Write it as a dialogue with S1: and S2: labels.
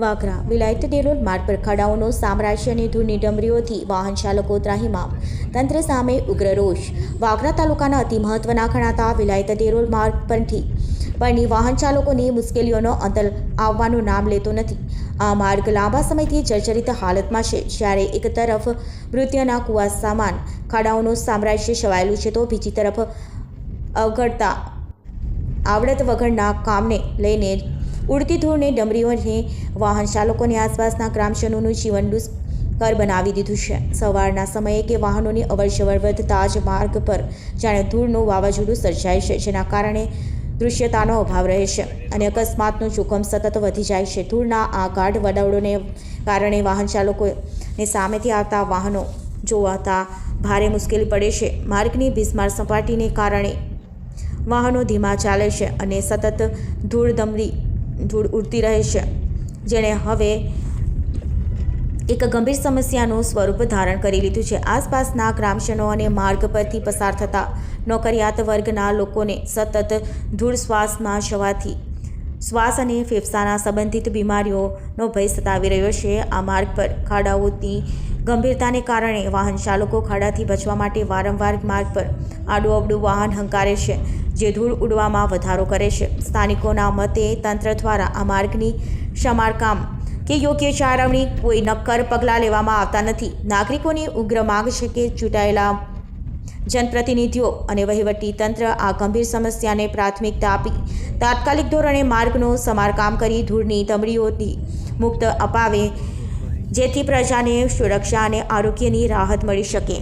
S1: વાગરા વિલાયત ડેલોલ માર્ગ પર ખાડાઓનો સામ્રાજ્યની ધૂળની ડમરીઓથી વાહન ચાલકો ત્રાહિમામ તંત્ર સામે ઉગ્ર રોષ. વાઘરા તાલુકાના અતિ મહત્વના ગણાતા વિલાયત ડેરોલ માર્ગ પરથી પરની વાહન ચાલકોની મુશ્કેલીઓનો અંતર આવવાનું નામ લેતો નથી. આ માર્ગ લાંબા સમયથી જર્જરિત હાલતમાં છે. જ્યારે એક તરફ મૃત્યુના કુવા સામાન ખાડાઓનું સામ્રાજ્ય છવાયેલું છે, તો બીજી તરફ અવગડતા આવડત વગરના કામને લઈને ઉડતી ધૂળને ડમરીઓને વાહન ચાલકોની આસપાસના ગ્રામજનોનું જીવન દુષ્કર બનાવી દીધું છે. સવારના સમયે કે વાહનોની અવરજવર વધતા જ માર્ગ પર જાણે ધૂળનું વાવાઝોડું સર્જાય છે, જેના કારણે દૃશ્યતાનો અભાવ રહે છે અને અકસ્માતનું જોખમ સતત વધી જાય છે. ધૂળના આ ગાઢ વડાવડોને કારણે વાહન ચાલકોને સામેથી આવતા વાહનો જોવાતા ભારે મુશ્કેલી પડે છે. માર્ગની બિસ્માર સપાટીને કારણે વાહનો ધીમા ચાલે છે અને સતત ધૂળ દમડી ધૂળ ઉડતી રહે છે. જેણે હવે એક ગંભીર સમસ્યાનું સ્વરૂપ ધારણ કરી લીધું છે. આસપાસના ગ્રામજનો અને માર્ગ પરથી પસાર થતા નોકરિયાત વર્ગના લોકોને સતત ધૂળ શ્વાસમાં જવાથી શ્વાસ અને ફેફસાના સંબંધિત બીમારીઓનો ભય સતાવી રહ્યો છે. આ માર્ગ પર ખાડાઓની ગંભીરતાને કારણે વાહન ચાલકો ખાડાથી બચવા માટે વારંવાર માર્ગ પર આડું અવડું વાહન હંકારે છે, જે ધૂળ ઉડવામાં વધારો કરે છે. સ્થાનિકોના મતે તંત્ર દ્વારા આ માર્ગની સમારકામ કે યોગ્ય જાળવણી કોઈ નક્કર પગલાં લેવામાં આવતા નથી. નાગરિકોની ઉગ્ર માંગ છે કે ચૂંટાયેલા જનપ્રતિનિધિઓ અને વહીવટી તંત્ર આ ગંભીર સમસ્યાને પ્રાથમિકતા આપી. તાત્કાલિક ધોરણે માર્ગનું સમારકામ કરી ધૂળની તમડીઓથી મુક્ત અપાવે, જેથી પ્રજાને સુરક્ષા અને આરોગ્યની રાહત મળી શકે.